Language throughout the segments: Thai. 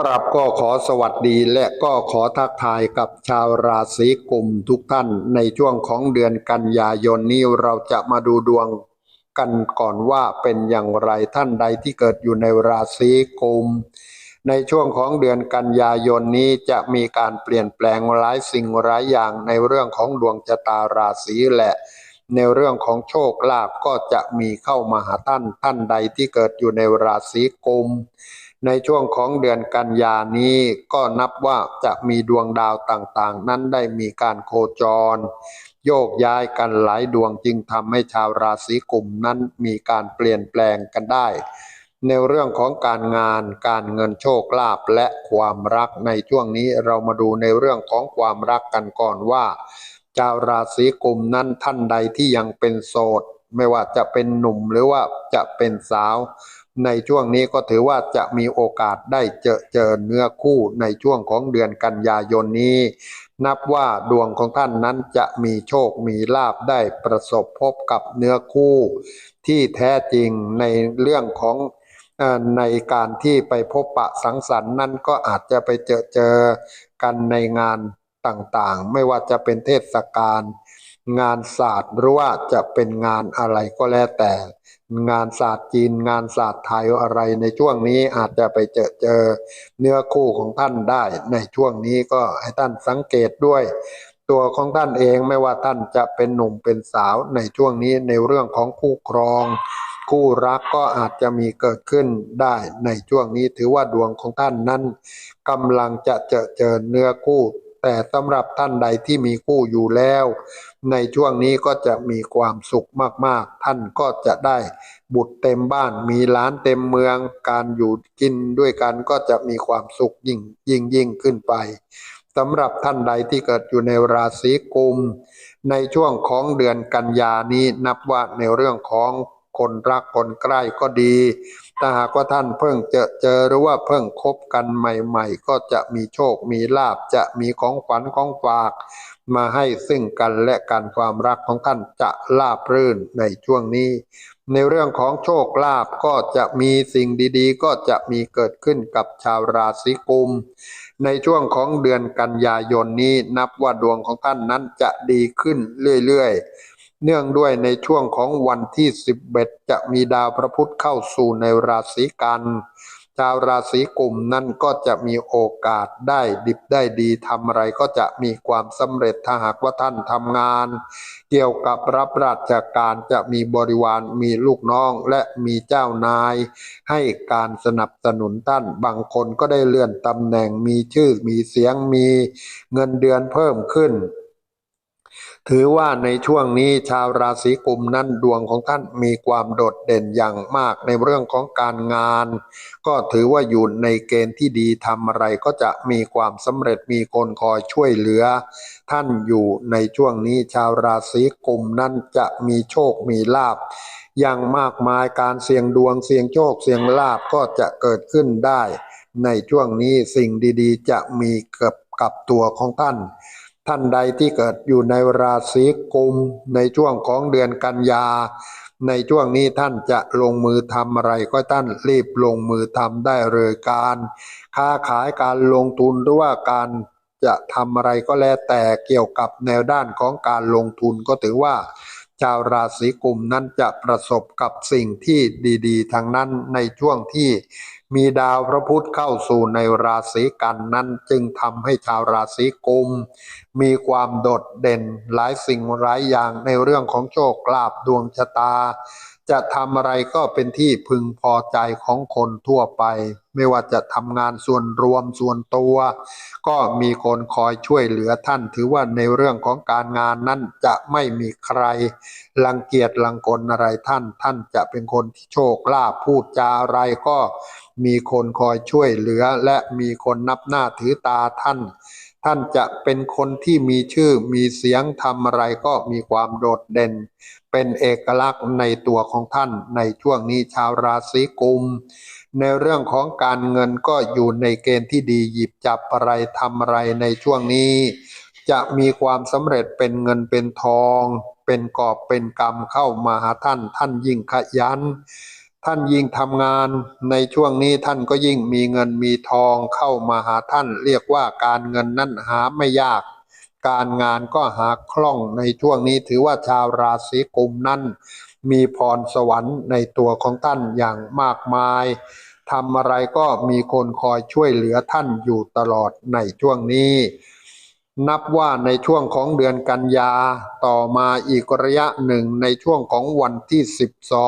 ครับก็ขอสวัสดีและก็ขอทักทายกับชาวราศีกุมทุกท่านในช่วงของเดือนกันยายนนี้เราจะมาดูดวงกันก่อนว่าเป็นอย่างไรท่านใดที่เกิดอยู่ในราศีกุม ในช่วงของเดือนกันยายนนี้จะมีการเปลี่ยนแปลงหลายสิ่งหลายอย่างในเรื่องของดวงชะตาราศีและในเรื่องของโชคลาภก็จะมีเข้ามาหาท่านท่านใดที่เกิดอยู่ในราศีกุม ในช่วงของเดือนกันยานี้ก็นับว่าจะมีดวงดาวต่างๆ นั้นได้มีการโคจร โยกย้ายกันหลายดวงจึงทำให้ชาวราศีกุมนั้นมีการเปลี่ยนแปลงกันได้ ในเรื่องของการงานการเงินโชคลาภและความรักในช่วงนี้เรามาดูในเรื่องของความรักกันก่อนว่า ชาวราศีกุมนั้นท่านใดที่ยังเป็นโสด ไม่ว่าจะเป็นหนุ่มหรือว่าจะเป็นสาว ในช่วงนี้ก็ถือว่าจะมีโอกาสได้เจอเจอเนื้อคู่ในช่วงของเดือนกันยายนนี้ นับว่าดวงของท่านนั้นจะมีโชคมีลาบได้ประสบพบกับเนื้อคู่ ที่แท้จริงในเรื่องของในการที่ไปพบปะสังสรรค์นั่นก็อาจจะไปเจอเจอกันในงานต่างๆ ไม่ว่าจะเป็นเทศกาลงานศาสตร์หรือว่าจะเป็นงานอะไรก็แล้วแต่ งานศาสตร์จีนงานศาสตร์ไทยอะไรในช่วงนี้อาจจะไปเจอเจอเนื้อคู่ของท่านได้ ในช่วงนี้ก็ให้ท่านสังเกตด้วย ตัวของท่านเองไม่ว่าท่านจะเป็นหนุ่มเป็นสาวในช่วงนี้ในเรื่องของคู่ครอง คู่รักก็อาจจะมีเกิดขึ้นได้ในช่วงนี้ถือว่าดวงของท่านนั้นกำลังจะเจอเจอเนื้อคู่ แต่สำหรับท่านใดที่มีคู่อยู่แล้ว ในช่วงนี้ก็จะมีความสุขมากๆ ท่านก็จะได้บุตรเต็มบ้าน มีล้านเต็มเมือง การอยู่กินด้วยกันก็จะมีความสุขยิ่งยิ่งยิ่งขึ้นไปสำหรับท่านใดที่เกิดอยู่ในราศีกุม ในช่วงของเดือนกันยานี้นับว่าในเรื่องของ คนรักคนใกล้ก็ดี ถ้าหากว่าท่านเพิ่งเจอเจอหรือว่าเพิ่งคบกันใหม่ๆ ก็จะมีโชคมีลาบจะมีของขวัญของฝาก มาให้ซึ่งกันและกันความรักของท่านจะลาบรื่นในช่วงนี้ ในเรื่องของโชคลาภก็จะมีสิ่งดีๆ ก็จะมีเกิดขึ้นกับชาวราศีกุม ในช่วงของเดือนกันยายนนี้นับว่าดวงของท่านนั้นจะดีขึ้นเรื่อยๆ เนื่องด้วยในช่วงของวันที่ 11 จะมีดาวพระพุธเข้าสู่ในราศีกันชาวราศีกุมนั่นก็จะมีโอกาสได้ดิบได้ดีทำอะไรก็จะมีความสำเร็จถ้าหากว่าท่านทำงาน เกี่ยวกับรับราชการจะมีบริวารมีลูกน้องและมีเจ้านาย ให้การสนับสนุนท่านบางคนก็ได้เลื่อนตำแหน่งมีชื่อมีเสียงมีเงินเดือนเพิ่มขึ้น ถือว่าในช่วงนี้ชาวราศีกุมนั้นดวงของท่านมีความโดดเด่นอย่างมากในเรื่องของการงาน ก็ถือว่าอยู่ในเกณฑ์ที่ดีทำอะไรก็จะมีความสำเร็จมีคนคอยช่วยเหลือ ท่านอยู่ในช่วงนี้ชาวราศีกุมนั้นจะมีโชคมีลาภอย่างมากมายการเสี่ยงดวงเสี่ยงโชคเสี่ยงลาภก็จะเกิดขึ้นได้ ในช่วงนี้สิ่งดีๆ จะมีเกับกับตัวของท่าน ท่านใดที่เกิดอยู่ในราศีกุมในช่วงของเดือนกันยา ในช่วงนี้ท่านจะลงมือทำอะไรก็ท่านรีบลงมือทำได้เลยการ ค้าขายการลงทุนหรือว่าการจะทำอะไรก็แล้วแต่เกี่ยวกับแนวด้านของการลงทุนก็ถือว่า ชาวราศีกุมนั้นจะประสบกับสิ่งที่ดี ๆทางนั้นในช่วงที่ มีดาวพระพุธเข้าสู่ในราศีกันนั้นจึงทำให้ชาวราศีกุม มีความโดดเด่นหลายสิ่งหลายอย่างในเรื่องของโชคลาภดวงชะตา จะทำอะไรก็เป็นที่พึงพอใจของคนทั่วไป ไม่ว่าจะทำงานส่วนรวมส่วนตัว ก็มีคนคอยช่วยเหลือท่าน ถือว่าในเรื่องของการงานนั้นจะไม่มีใครรังเกียจรังกลอะไรท่าน ท่านจะเป็นคนที่โชคลาภพูดจาอะไรก็มีคนคอยช่วยเหลือและมีคนนับหน้าถือตาท่าน ท่านจะเป็นคนที่มีชื่อมีเสียงทำอะไรก็มีความโดดเด่น เป็นเอกลักษณ์ในตัวของท่านในช่วงนี้ชาวราศีกุม ในเรื่องของการเงินก็อยู่ในเกณฑ์ที่ดีหยิบจับอะไรทำอะไรในช่วงนี้ จะมีความสำเร็จเป็นเงินเป็นทอง เป็นกอบเป็นกำเข้ามาหาท่านท่านยิ่งขยัน ท่านยิ่งทำงานในช่วงนี้ท่านก็ยิ่งมีเงินมีทองเข้ามาหาท่าน เรียกว่าการเงินนั้นหาไม่ยาก การงานก็หาคล่องในช่วงนี้ถือว่าชาวราศีกุมนั้น มีพรสวรรค์ในตัวของท่านอย่างมากมายทำอะไรก็มีคนคอยช่วยเหลือท่านอยู่ตลอดในช่วงนี้ นับว่าในช่วงของเดือนกันยาต่อมาอีกระยะหนึ่งในช่วงของวันที่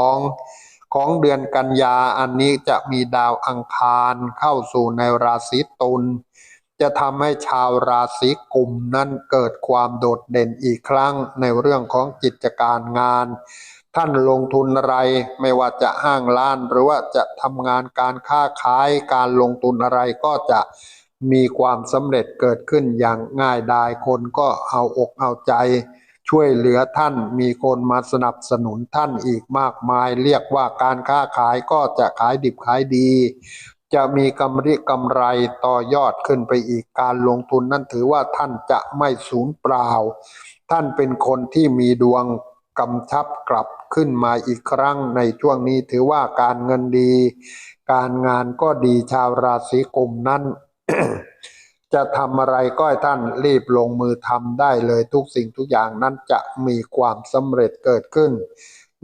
12 ของเดือนกันยาอันนี้จะมีดาวอังคารเข้าสู่ในราศีตุลจะทำให้ชาวราศีกุมนั้นเกิดความโดดเด่นอีกครั้งในเรื่องของกิจการงาน ท่านลงทุนอะไรไม่ว่าจะห้างร้านหรือว่าจะทำงานการค้าขายการลงทุนอะไรก็จะมีความสำเร็จเกิดขึ้นอย่างง่ายดายคนก็เอาอกเอาใจ ช่วยเหลือท่านมีคนมาสนับสนุนท่านอีกมากมาย เรียกว่าการค้าขายก็จะขายดิบขายดี จะมีกำไรกำไรต่อยอดขึ้นไปอีกการลงทุนนั่นถือว่าท่านจะไม่สูญเปล่า ท่านเป็นคนที่มีดวงกำชับกลับขึ้นมาอีกครั้งในช่วงนี้ถือว่าการเงินดี การงานก็ดีชาวราศีกุมนั้น จะทำอะไรก็ให้ท่านรีบลงมือทำได้เลยทุกสิ่งทุกอย่างนั้นจะมีความสำเร็จเกิดขึ้น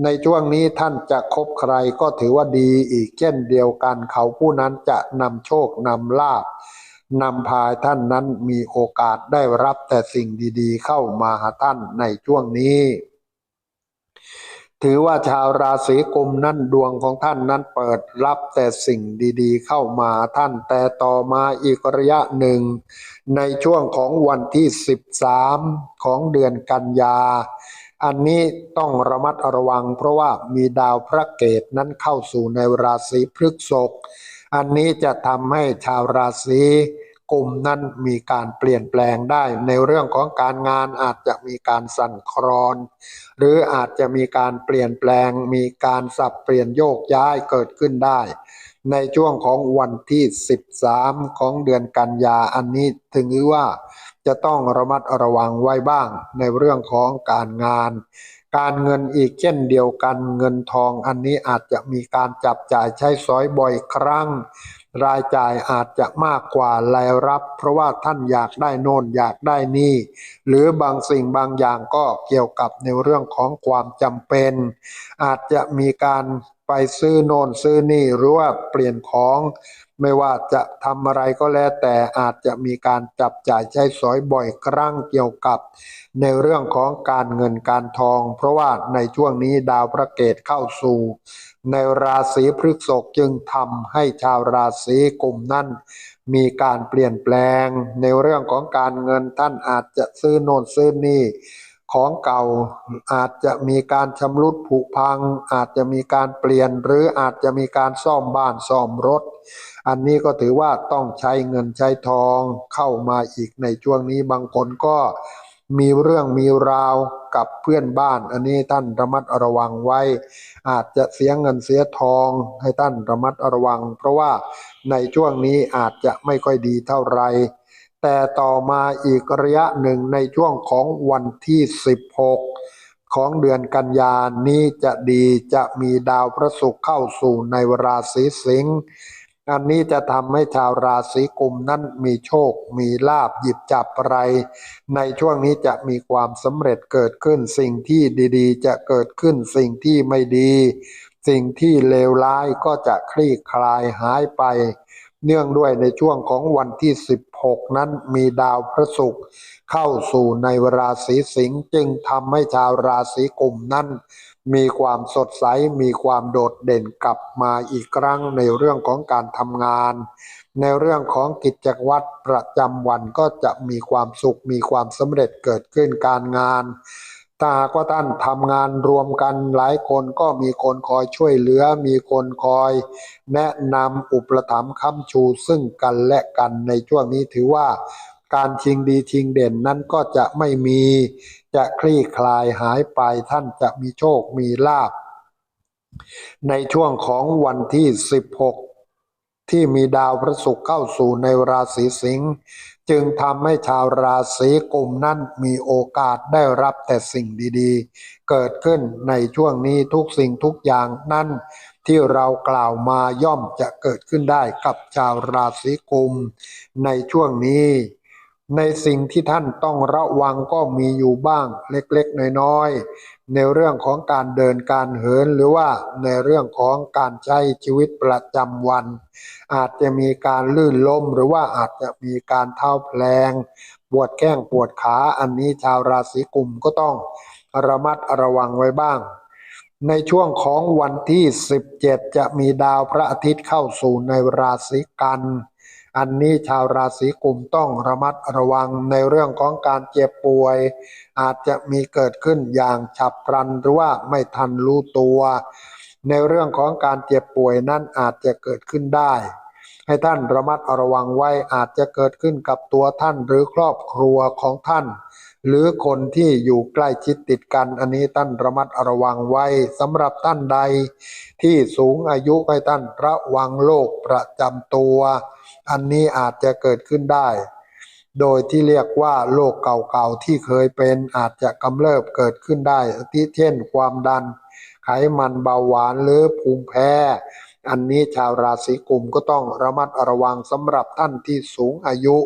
ในช่วงนี้ท่านจะคบใครก็ถือว่าดีอีกเช่นเดียวกันเขาผู้นั้นจะนำโชคนำลาภนำพาท่านนั้นมีโอกาสได้รับแต่สิ่งดีๆ เข้ามาหาท่านในช่วงนี้ ถือว่าชาวราศีกุมนั้นดวงของท่านนั้นเปิดรับแต่สิ่งดีๆ เข้ามาท่านแต่ต่อมาอีกระยะหนึ่ง ในช่วงของวันที่ 13 ของเดือนกันยา อันนี้ต้องระมัดระวัง เพราะว่ามีดาวพระเกตนั้นเข้าสู่ในราศีพฤษภอันนี้จะทำให้ชาวราศี กลุ่มนั้นมีการเปลี่ยนแปลงได้ ในเรื่องของการงานอาจจะมีการสั่นคลอน หรืออาจจะมีการเปลี่ยนแปลง มีการสับเปลี่ยนโยกย้ายเกิดขึ้นได้ ในช่วงของวันที่ 13 ของเดือนกันยาอันนี้ถึงว่าจะต้องระมัดระวังไว้บ้างในเรื่องของการงาน การเงินอีกเช่นเดียวกันเงินทองอันนี้อาจจะมีการจับจ่ายใช้สอยบ่อยครั้ง รายจ่ายอาจจะมากกว่ารายรับ เพราะว่าท่านอยากได้โน่นอยากได้นี่ หรือบางสิ่งบางอย่างก็เกี่ยวกับในเรื่องของความจำเป็น อาจจะมีการไปซื้อโน่นซื้อนี่หรือว่าเปลี่ยนของ ไม่ว่าจะทำอะไรก็แล้วแต่อาจจะมีการจับจ่ายใช้สอยบ่อยครั้งเกี่ยวกับ ในเรื่องของการเงินการทอง เพราะว่าในช่วงนี้ดาวพระเกตเข้าสู่ ในราศีพฤษภจึงทำให้ชาวราศีกลุ่มนั้นมีการเปลี่ยนแปลง ในเรื่องของการเงินท่านอาจจะซื้อโน่นซื้อนี่ ของเก่าอาจจะมีการชำรุดผุพัง อาจจะมีการเปลี่ยนหรืออาจจะมีการซ่อมบ้านซ่อมรถ อันนี้ก็ถือว่าต้องใช้เงินใช้ทองเข้ามาอีกในช่วงนี้บางคนก็มีเรื่องมีราวกับเพื่อนบ้าน อันนี้ท่านระมัดระวังไว้ อาจจะเสียเงินเสียทองให้ท่านระมัดระวัง เพราะว่าในช่วงนี้อาจจะไม่ค่อยดีเท่าไหร่ แต่ต่อมาอีกระยะหนึ่งในช่วงของวันที่ 16 ของเดือนกันยานี้จะดีจะมีดาวพระศุกร์เข้าสู่ในราศีสิงห์อันนี้จะทำให้ชาวราศีกุมนั้นมีโชค มีลาบหยิบจับอะไร ในช่วงนี้จะมีความสำเร็จเกิดขึ้นสิ่งที่ดีๆ จะเกิดขึ้นสิ่งที่ไม่ดี สิ่งที่เลวร้ายก็จะคลี่คลายหายไป เนื่องด้วยในช่วงของวันที่ 16 นั้นมีดาวพระศุกร์เข้าสู่ในราศีสิงห์จึงทำให้ชาวราศีกุมนั้น มีความสดใสมีความโดดเด่นกลับมาอีกครั้งในเรื่องของการทำงาน ในเรื่องของกิจวัตรประจำวันก็จะมีความสุขมีความสำเร็จเกิดขึ้นการงาน ถ้าหากว่าท่านทำงานรวมกันหลายคนก็มีคนคอยช่วยเหลือ มีคนคอย แนะนำอุปถัมภ์ค้ำชูซึ่งกันและกันในช่วงนี้ถือว่าการชิงดีชิงเด่นนั้นก็จะไม่มีจะคลี่คลายหายไปท่านจะมีโชคมีลาภในช่วงของวันที่ 16 ที่มีดาวพระศุกร์เข้าสู่ในราศีสิงห์ จึงทำให้ชาวราศีกุมนั้นมีโอกาสได้รับแต่สิ่งดีๆ เกิดขึ้นในช่วงนี้ทุกสิ่งทุกอย่างนั้นที่เรากล่าวมาย่อมจะเกิดขึ้นได้กับชาวราศีกุม ในช่วงนี้ ในสิ่งที่ท่านต้องระวังก็มีอยู่บ้างเล็กๆน้อยๆ ในเรื่องของการเดินการเหินหรือว่าในเรื่องของการใช้ชีวิตประจำวัน อาจจะมีการลื่นล้มหรือว่าอาจจะมีการเท้าแพลง ปวดแข้งปวดขาอันนี้ชาวราศีกุมก็ต้องระมัดระวังไว้บ้าง ในช่วงของวันที่ 17 จะมีดาวพระอาทิตย์เข้าสู่ในราศีกัน อันนี้ชาวราศีกุมต้องระมัดระวังในเรื่องของการเจ็บป่วย อาจจะมีเกิดขึ้นอย่างฉับพลันหรือว่าไม่ทันรู้ตัว ในเรื่องของการเจ็บป่วยนั้นอาจจะเกิดขึ้นได้ ให้ท่านระมัดระวังไว้อาจจะเกิดขึ้นกับตัวท่านหรือครอบครัวของท่าน หรือคนที่อยู่ใกล้ชิดติดกันอันนี้ท่านระมัดระวังไว้สำหรับท่านใด ที่สูงอายุให้ท่านระวังโรคประจำตัว อันนี้อาจจะเกิดขึ้นได้ โดยที่เรียกว่าโรคเก่าๆที่เคยเป็นอาจจะกำเริบเกิดขึ้นได้ที่เช่น ความดัน ไขมันเบาหวานหรือภูมิแพ้ อันนี้ชาวราศีกุมก็ต้องระมัดระวังสำหรับท่านที่สูงอายุ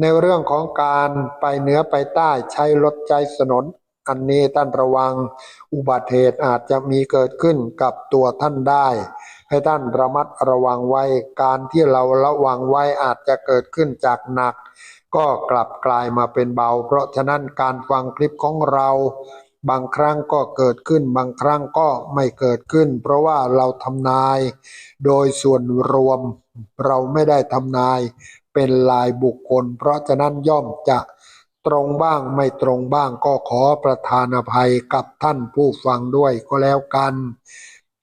ในเรื่องของการไปเหนือไปใต้ใช้รถใจสนนอันนี้ท่านระวังอุบัติเหตุอาจจะมีเกิดขึ้นกับตัวท่านได้ ให้ท่านระมัดระวังไว้ การที่เราระวังไว้อาจจะเกิดขึ้นจากหนัก ก็กลับกลายมาเป็นเบา เพราะฉะนั้นการฟังคลิปของเรา บางครั้งก็เกิดขึ้น บางครั้งก็ไม่เกิดขึ้น เพราะว่าเราทำนาย โดยส่วนรวมเราไม่ได้ทำนายเป็นลายบุคคล เพราะฉะนั้นย่อมจะตรงบ้างไม่ตรงบ้างก็ขอประทานอภัยกับท่านผู้ฟังด้วยก็แล้วกัน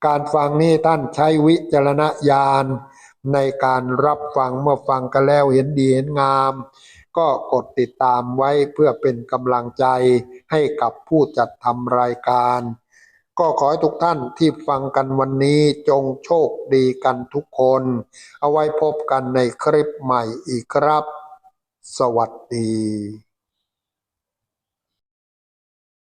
การฟังนี้ท่านใช้วิจารณญาณในการรับฟังเมื่อฟังกันแล้วเห็นดีเห็นงาม ก็กดติดตามไว้เพื่อเป็นกำลังใจให้กับผู้จัดทำรายการ ก็ขอให้ทุกท่านที่ฟังกันวันนี้จงโชคดีกันทุกคน เอาไว้พบกันในคลิปใหม่อีกครับ สวัสดี